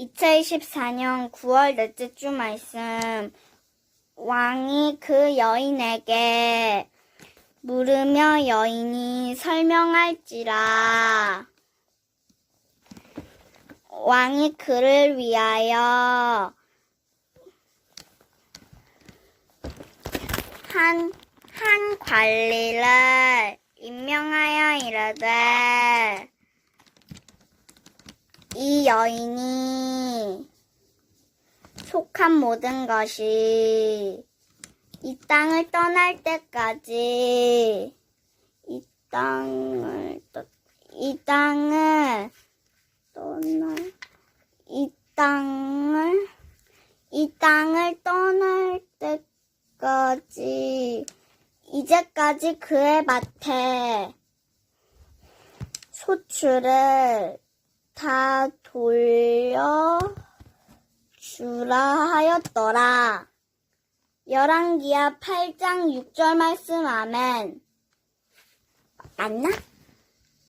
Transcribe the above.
2024년 9월 넷째 주 말씀. 왕이 그 여인에게 물으며 여인이 설명할지라. 왕이 그를 위하여 한, 한 관리를 임명하여 이르되, 이 여인이 속한 모든 것이 이 땅을 떠날 때까지 이 땅을 떠, 이 땅을 떠날 이 땅을 이 땅을 떠날 때까지 이제까지 그의 밭에 소출을 다 돌려 주라 하였더라. 열왕기하 8장 6절 말씀 아멘. 맞나?